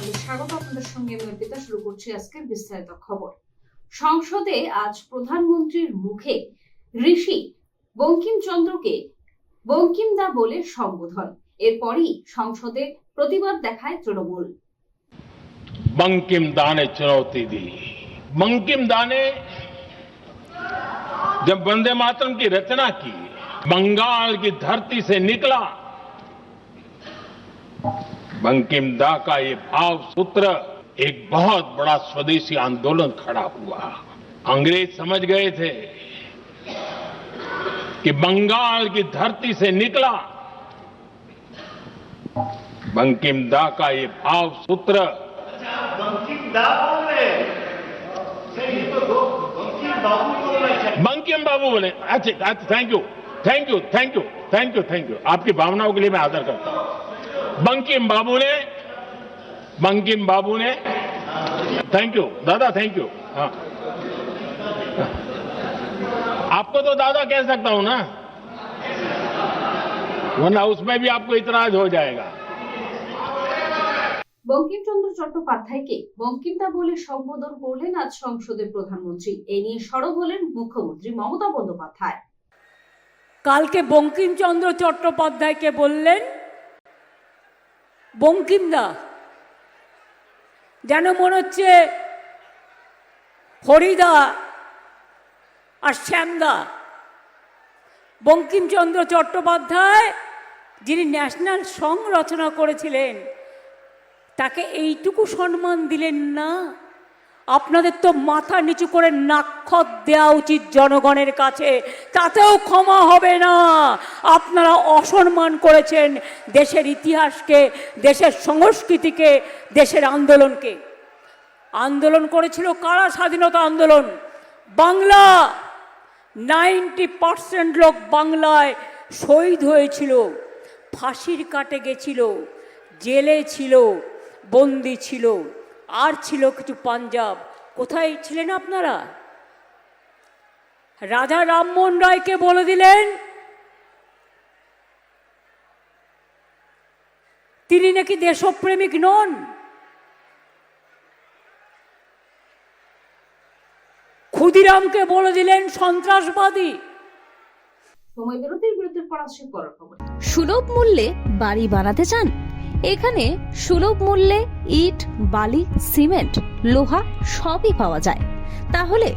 News স্বাগত। আপনাদের সঙ্গে আমি অর্পিতা, শুরু করছি আজকের বিস্তারিত খবর। সংসদে আজ প্রধানমন্ত্রীর মুখে ঋষি বঙ্কিমচন্দ্রকে বঙ্কিমদা বলে সম্বোধন এরপরই সংসদে প্রতিবাদ দেখায় তৃণমূল बंकिम दा ने चुनौती दी बंकिम दा ने जब वंदे मातरम की रचना की बंगाल की धरती से निकला बंकिम दा का ये भाव सूत्र एक बहुत बड़ा स्वदेशी आंदोलन खड़ा हुआ अंग्रेज समझ गए थे कि बंगाल की धरती से निकला। बंकिम दा का ये भाव सूत्र। बंकिम बाबू बोले। अच्छा अच्छा thank you thank you thank you thank you thank you आपकी भावनाओं के लिए मैं आदर करता हूँ। बंकिम बाबू ने बंकिम बाबू ने थैंक यू दादा थैंक यू हाँ। आपको तो दादा कह सकता हूं ना वरना उसमें भी आपको इतराज हो जाएगा বঙ্কিমচন্দ্র চট্টোপাধ্যায়কে বঙ্কিমদা বলে সম্বোধন করলেন আজ সংসদের প্রধানমন্ত্রী এ নিয়ে সরব হলেন মুখ্যমন্ত্রী মমতা বন্দ্যোপাধ্যায় কালকে বঙ্কিমচন্দ্র চট্টোপাধ্যায়কে বললেন বঙ্কিমদা যেন মনে হচ্ছে হরিদা আর শ্যামদা। বঙ্কিমচন্দ্র চট্টোপাধ্যায়, যিনি ন্যাশনাল সং রচনা করেছিলেন, তাকে এইটুকু সম্মান দিলেন না। আপনাদের তো মাথা নিচু করে নাক্ষত দেওয়া উচিত জনগণের কাছে, তাতেও ক্ষমা হবে না। আপনারা অসম্মান করেছেন দেশের ইতিহাসকে, দেশের সংস্কৃতিকে, দেশের আন্দোলনকে। আন্দোলন করেছিল কারা? স্বাধীনতা আন্দোলন। বাংলা! নাইনটি পার্সেন্ট লোক বাংলায় শহীদ হয়েছিল, ফাঁসির কাটে গেছিল, জেলে ছিল, বন্দি ছিল, আর ছিল কিছু পাঞ্জাব। কোথায় ছিলেন আপনারা? রাজা রামমোহন রায়কে বলে দিলেন, তিনি নাকি দেশপ্রেমিক নন। ক্ষুদিরামকে বলে দিলেন সন্ত্রাসবাদী। সুলভ মূল্যে বাড়ি বানাতে চান? এখানে সুলভ মূল্যে ইট বালি সিমেন্ট লোহা সবই পাওয়া যায়। তাহলে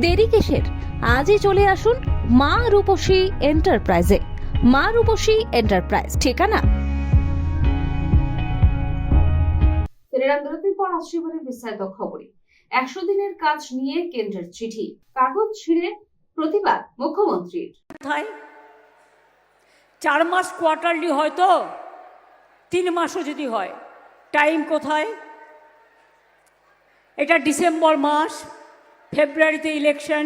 দেরি কিসের? আজই চলে আসুন মা রূপসী এন্টারপ্রাইজে। মা রূপসী এন্টারপ্রাইজ ঠিকানা? বিস্তারিত খবরে। একশো দিনের কাজ নিয়ে কেন্দ্রের চিঠি। কাগজ ছিঁড়ে প্রতিবাদ মুখ্যমন্ত্রীর। চার মাস কোয়ার্টারলি হয়তো তিন মাসও যদি হয় টাইম কোথায়? এটা ডিসেম্বর মাস, ফেব্রুয়ারিতে ইলেকশন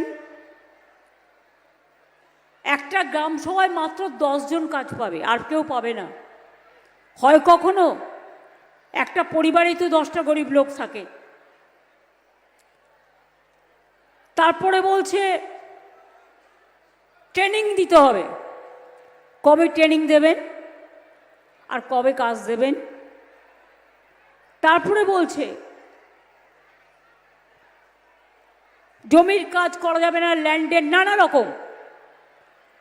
একটা গ্রাম সভায় মাত্র দশজন কাজ পাবে, আর কেউ পাবে না। হয় কখনো? একটা পরিবারেই তো দশটা গরিব লোক থাকে। তারপরে বলছে ট্রেনিং দিতে হবে। কবে ট্রেনিং দেবেন? আর কবে কাজ দেবেন? তারপরে বলছে, জমির কাজ করা যাবে না, ল্যান্ডের নানা রকম।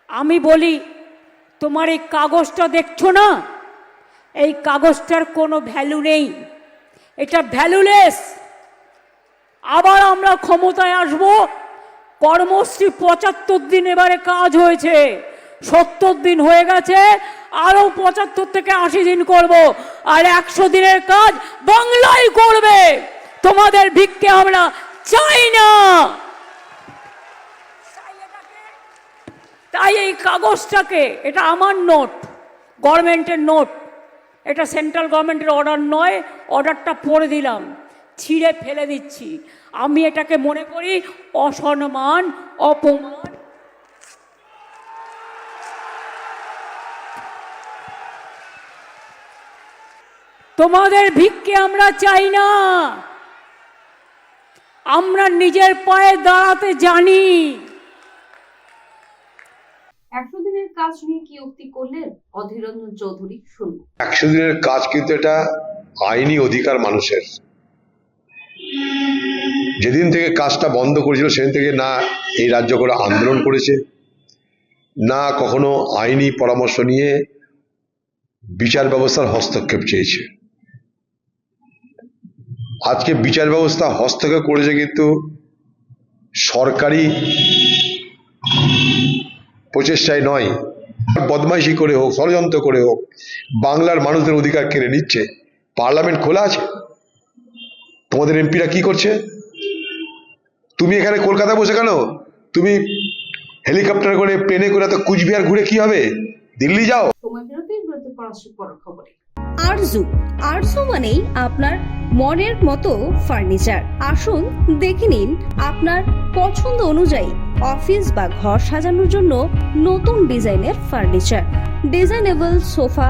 আমি বলি, তোমার এই কাগজটা দেখছ না? এই কাগজটার কোনো ভ্যালু নেই। এটা ভ্যালুলেস আবার আমরা ক্ষমতায় আসব কর্মশ্রী পঁচাত্তর দিন এবারে কাজ হয়েছে। সত্তর দিন হয়ে গেছে, আরও পঁচাত্তর থেকে আশি দিন করব। আর একশো দিনের কাজ বাংলায় করবে। তোমাদের ভিক্ষে আমরা চাই না। তাই এই কাগজটাকে, এটা আমার নোট, গভর্নমেন্টের নোট, এটা সেন্ট্রাল গভর্নমেন্টের অর্ডার নয়, অর্ডারটা পড়ে দিলাম। ছিঁড়ে ফেলে দিচ্ছি। আমি এটাকে মনে করি অসম্মান অপমান। তোমাদের ভিক্ষে আমরা চাই না। আমরা নিজের পায়ে দাঁড়াতে জানি। একশো দিনের কাজ নিয়ে কি উক্তি করলেন? অধীররঞ্জন চৌধুরী শুনুন। একশো দিনের কাজ কিন্তু এটা আইনি অধিকার মানুষের। যেদিন থেকে কাজটা বন্ধ করেছিল, সেদিন থেকে না এই রাজ্য করে আন্দোলন করেছে, না কখনো আইনি পরামর্শ নিয়ে বিচার ব্যবস্থার হস্তক্ষেপ চেয়েছে। আজকে বিচার ব্যবস্থা হস্তক্ষেপ করেছে কিন্তু সরকারি প্রচেষ্টায় নয়। বদমাইশি করে হোক, ষড়যন্ত্র করে হোক, বাংলার মানুষদের অধিকার কেড়ে নিচ্ছে। পার্লামেন্ট খোলা আছে? তোমাদের এমপিরা কি করছে? তুমি এখানে কলকাতা বসে কেন? তুমি হেলিকপ্টার করে প্লেনে করে তো কুচবিহার ঘুরে কি হবে? দিল্লি যাও। আরজু আরজু মানেই আপনার মনের মতো ফার্নিচার। আসুন দেখে নিন আপনার পছন্দ অনুযায়ী অফিস বা ঘর সাজানোর জন্য নতুন ডিজাইনের furniture. Designable sofa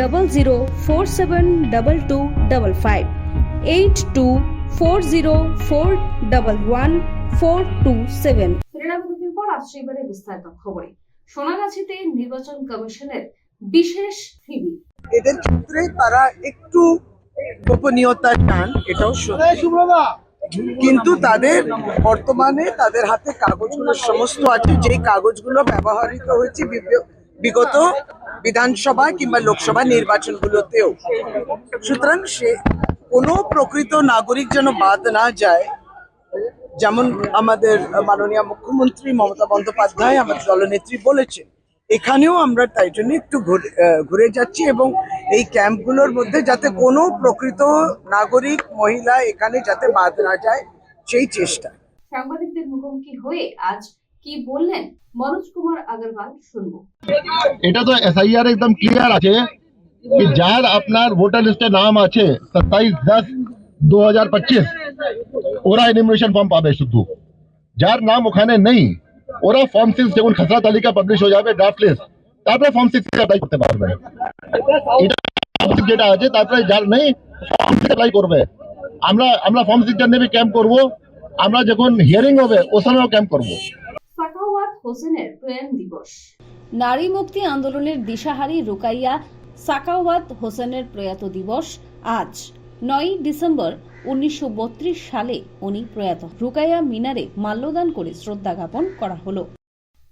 double zero four seven double two double five eight two four zero four double one four two seven ফেরা পর আসছে এবারে বিস্তারিত খবরে। সোনাগাছিতে নির্বাচন কমিশনের বিশেষ ফিবি এদের ক্ষেত্রে তারা একটু গোপনীয়তা চান এটাও কিন্তু তাদের বর্তমানে তাদের হাতে কাগজগুলো সমস্ত আছে। যে কাগজগুলো ব্যবহৃত হয়েছে বিগত বিধানসভা কিংবা লোকসভা নির্বাচনগুলোতেও। সুতরাং সে কোনো প্রকৃত নাগরিক যেন বাদ না যায়, যেমন আমাদের মাননীয় মুখ্যমন্ত্রী মমতা বন্দ্যোপাধ্যায় আমাদের দলনেত্রী বলেছেন। এখানেও আমরা তাই জন্য একটু ঘুরে যাচ্ছি এবং এই ক্যাম্পগুলোর মধ্যে যাতে কোনো প্রকৃত নাগরিক, মহিলা এখানে যাতে বাদ না যায়, সেই চেষ্টা। সাংবাদিকদের মুখোমুখি হয়ে আজ কি বললেন মনোজ কুমার আগরওয়াল শুনবো এটা তো এসআইআর একদম ক্লিয়ার আছে কি যার আপনার ভোটার লিস্টে নাম আছে সাতাইশ দশ দু হাজার পঁচিশ ওরা এনিমিনেশন ফর্ম পাবে শুধু যার নাম ওখানে নেই ওরা ফর্ম সিক্স যখন খসড়া তালিকা পাবলিশ হয়ে যাবে ড্রাফট লিস্ট তারপরে ফর্ম সিক্স অ্যাপ্লাই করতে পারবে এটা form six যেটা আছে তারপরে যার নেই ফর্ম সিক্স অ্যাপ্লাই করবে আমরা আমরা ফর্ম সিক্সটা নেবে ক্যাম্প করব আমরা যখন হিয়ারিং হবে ও সময়ও ক্যাম্প করবো সাখাওয়াত হোসেনের প্রয়াণ দিবস। নারী মুক্তি আন্দোলনের দিশাহারী রুকাইয়া সাকাওয়াত হোসেনের প্রয়াত দিবস আজ নয় ডিসেম্বর উনিশশো বত্রিশ সালে উনি প্রয়াত। রুকাইয়া মিনারে মাল্যদান করে শ্রদ্ধা জ্ঞাপন করা হলো।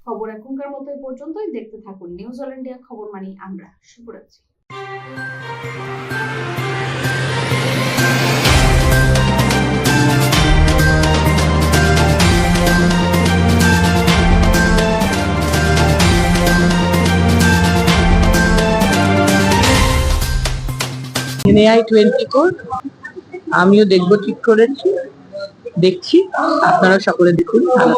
খবর এখনকার মতো পর্যন্তই। দেখতে থাকুন নিউজ অল ইন্ডিয়া খবর মানি আমরা। শুভরাত্রি। এনএআই টোয়েন্টি ফোর আমিও দেখব ঠিক করেছি দেখছি আপনারা সকলে দেখুন ভালো